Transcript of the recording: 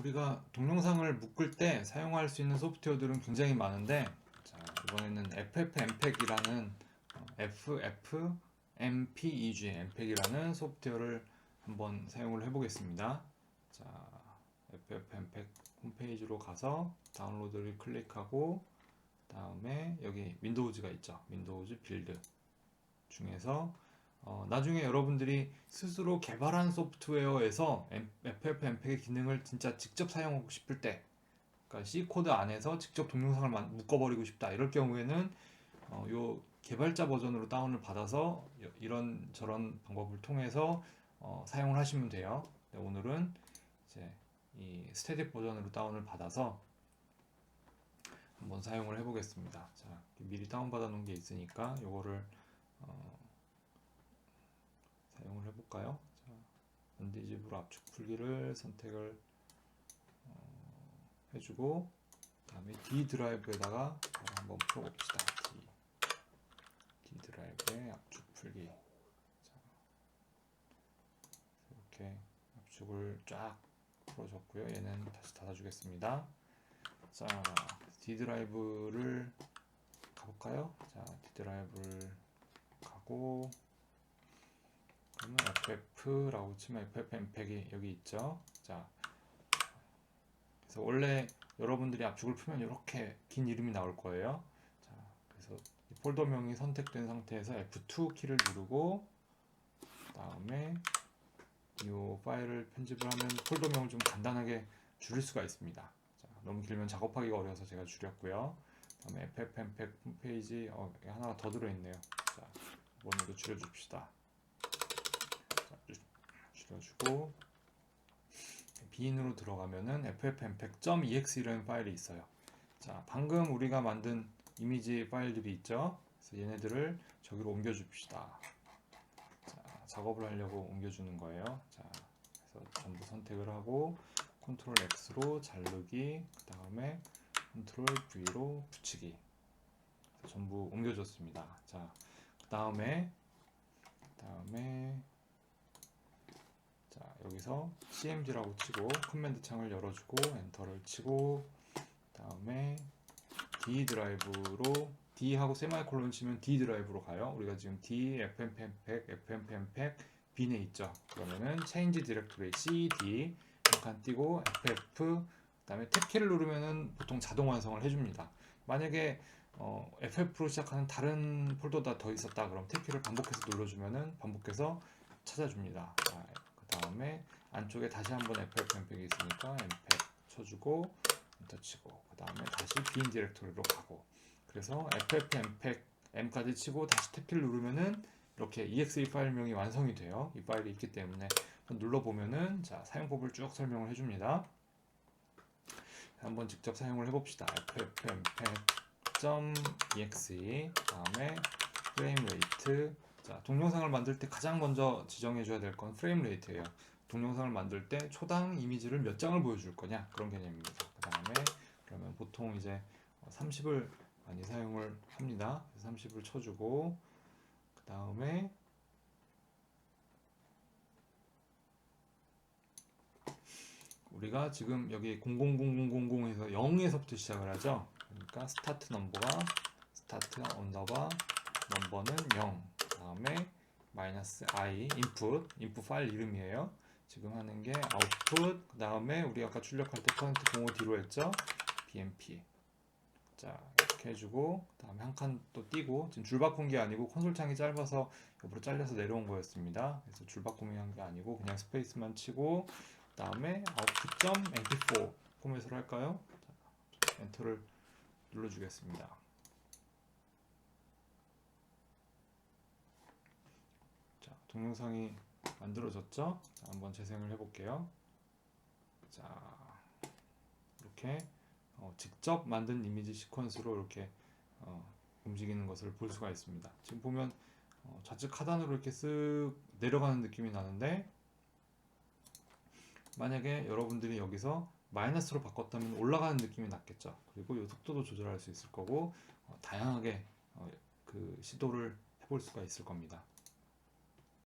우리가 동영상을 묶을 때 사용할 수 있는 소프트웨어들은 굉장히 많은데 자, 이번에는 FFmpeg이라는 어, FFmpeg mpeg이라는 소프트웨어를 한번 사용을 해보겠습니다. 자, FFmpeg 홈페이지로 가서 다운로드를 클릭하고 다음에 여기 윈도우즈가 있죠. 윈도우즈 빌드 중에서 어, 나중에 여러분들이 스스로 개발한 소프트웨어에서 FFmpeg의 기능을 진짜 직접 사용하고 싶을 때, 그러니까 C 코드 안에서 직접 동영상을 만- 묶어버리고 싶다 이럴 경우에는 어, 요 개발자 버전으로 다운을 받아서 여- 이런 저런 방법을 통해서 어, 사용을 하시면 돼요. 네, 오늘은 이제 이 스태틱 버전으로 다운을 받아서 한번 사용을 해보겠습니다. 자, 미리 다운 받아 놓은 게 있으니까 요거를 어, 볼까요? 자, 언디지브로 압축 풀기를 선택을 어, 해주고 그다음에 D 드라이브에다가 한번 풀어봅시다. D, D 드라이브의 압축 풀기. 자, 이렇게 압축을 쫙 풀어줬고요. 얘는 다시 닫아주겠습니다. 자, D 드라이브를 가볼까요? 자, D 드라이브를 가고 FF라고 치면 FF mpeg이 여기 있죠. 자, 그래서 원래 여러분들이 압축을 풀면 이렇게 긴 이름이 나올 거예요. 자, 그래서 이 폴더명이 선택된 상태에서 F2 키를 누르고 다음에 이 파일을 편집을 하면 폴더명을 좀 간단하게 줄일 수가 있습니다. 자, 너무 길면 작업하기가 어려워서 제가 줄였고요. 다음에 FFmpeg 홈페이지 어, 하나가 더 들어있네요. 자, 이번에도 줄여줍시다. 자, 줄- 줄여주고 빈으로 들어가면은 ffmpeg.ex이라는 파일이 있어요. 자, 방금 우리가 만든 이미지 파일들이 있죠. 그래서 얘네들을 저기로 옮겨 줍시다. 자, 작업을 하려고 옮겨 주는 거예요. 자, 그래서 전부 선택을 하고 컨트롤 X로 자르기, 그 다음에 컨트롤 V로 붙이기. 전부 옮겨 줬습니다. 자, 그 다음에 다음에 자 여기서 cmd라고 치고 커맨드 창을 열어주고 엔터를 치고 다음에 D 드라이브로 D 하고 세마이콜론 치면 D 드라이브로 가요. 우리가 지금 D, fmpeg, fmpeg, bin에 있죠. 그러면은 change directory cd 한칸 띄고 ff 그다음에 탭키를 누르면은 보통 자동 완성을 해줍니다. 만약에 어, FF로 시작하는 다른 폴더가 더 있었다 그럼 탭키를 반복해서 눌러주면은 반복해서 찾아줍니다. 다음에 안쪽에 다시 한번 FFmpeg이 있으니까 mpeg 쳐주고 엔터 치고 그 다음에 다시 bin 디렉토리로 가고 그래서 ffmpeg m까지 치고 다시 탭키를 누르면은 이렇게 exe 파일명이 완성이 돼요. 이 파일이 있기 때문에 눌러보면은 자 사용법을 쭉 설명을 해줍니다. 한번 직접 사용을 해봅시다. ffmpeg.exe 다음에 프레임 레이트 자 동영상을 만들 때 가장 먼저 지정해 줘야 될 건 프레임 레이트예요. 동영상을 만들 때 초당 이미지를 몇 장을 보여줄 거냐 그런 개념입니다. 그 다음에 그러면 보통 이제 30을 많이 사용을 합니다. 30을 쳐주고 그 다음에 우리가 지금 여기 000000에서 0에서부터 시작을 하죠. 그러니까 스타트 넘버가 스타트 언더바 넘버는 0. 다음에 마이너스 i 인풋 파일 이름이에요. 지금 하는 게 아웃풋 그 다음에 우리 아까 출력할 때 퍼센트 05 뒤로 했죠. bmp 자 이렇게 해주고 그 다음에 한 칸 또 띄고 지금 줄 바꾼 게 아니고 콘솔 창이 짧아서 옆으로 잘려서 내려온 거였습니다. 그래서 줄 바꾸기 한게 아니고 그냥 스페이스만 치고 그 다음에 output.mp4 포맷으로 할까요? 자, 엔터를 눌러주겠습니다. 자, 동영상이 만들어졌죠? 자, 한번 재생을 해볼게요. 자, 이렇게 어, 직접 만든 이미지 시퀀스로 이렇게 어, 움직이는 것을 볼 수가 있습니다. 지금 보면 어, 좌측 하단으로 이렇게 쓱 내려가는 느낌이 나는데 만약에 여러분들이 여기서 마이너스로 바꿨다면 올라가는 느낌이 났겠죠. 그리고 이 속도도 조절할 수 있을 거고 어, 다양하게 어, 그 시도를 해볼 수가 있을 겁니다.